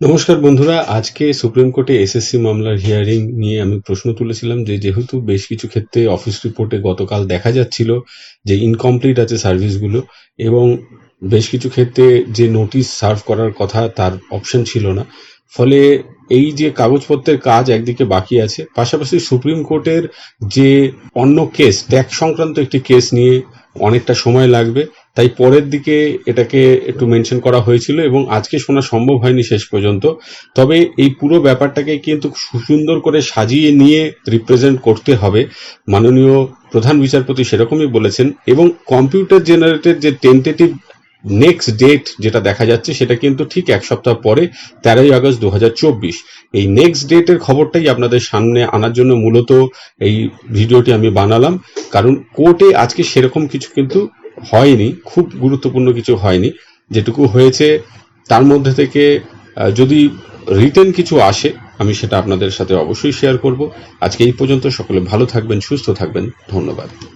নমস্কার বন্ধুরা, আজকে সুপ্রিম কোর্টে এসএসসি মামলার হিয়ারিং নিয়ে আমি প্রশ্ন তুলেছিলাম যে যেহেতু বেশ কিছু ক্ষেত্রে অফিস রিপোর্টে গতকাল দেখা যাচ্ছিল যে ইনকমপ্লিট আছে সার্ভিসগুলো এবং বেশ কিছু ক্ষেত্রে যে নোটিশ সার্ভ করার কথা তার অপশন ছিল না। ফলে এই যে কাগজপত্রের কাজ একদিকে বাকি আছে, পাশাপাশি সুপ্রিম কোর্টের যে অন্য কেস ট্যাক্স সংক্রান্ত একটি কেস নিয়ে অনেকটা সময় লাগবে। তাই পরের দিকে এটাকে একটু মেনশন করা হয়েছিল এবং আজকে শোনা সম্ভব হয়নি শেষ পর্যন্ত। তবে এই পুরো ব্যাপারটাকে কিন্তু সুন্দর করে সাজিয়ে নিয়ে রিপ্রেজেন্ট করতে হবে। মাননীয় প্রধান বিচারপতি সেরকমই বলেছেন এবং কম্পিউটার জেনারেটেড যে টেন্টেটিভ নেক্সট ডেট যেটা দেখা যাচ্ছে সেটা কিন্তু ঠিক এক সপ্তাহ পরে তেরোই আগস্ট দু হাজার চব্বিশ। এই নেক্সট ডেটের খবরটাই আপনাদের সামনে আনার জন্য মূলত এই ভিডিওটি আমি বানালাম। কারণ কোর্টে আজকে সেরকম কিছু কিন্তু হয়নি, খুব গুরুত্বপূর্ণ কিছু হয়নি, যেটুকু হয়েছে, তার মধ্যে থেকে যদি রিটেন কিছু আসে, আমি সেটা আপনাদের সাথে অবশ্যই শেয়ার করব। আজকে এই পর্যন্ত, সকলে ভালো থাকবেন, সুস্থ থাকবেন, ধন্যবাদ।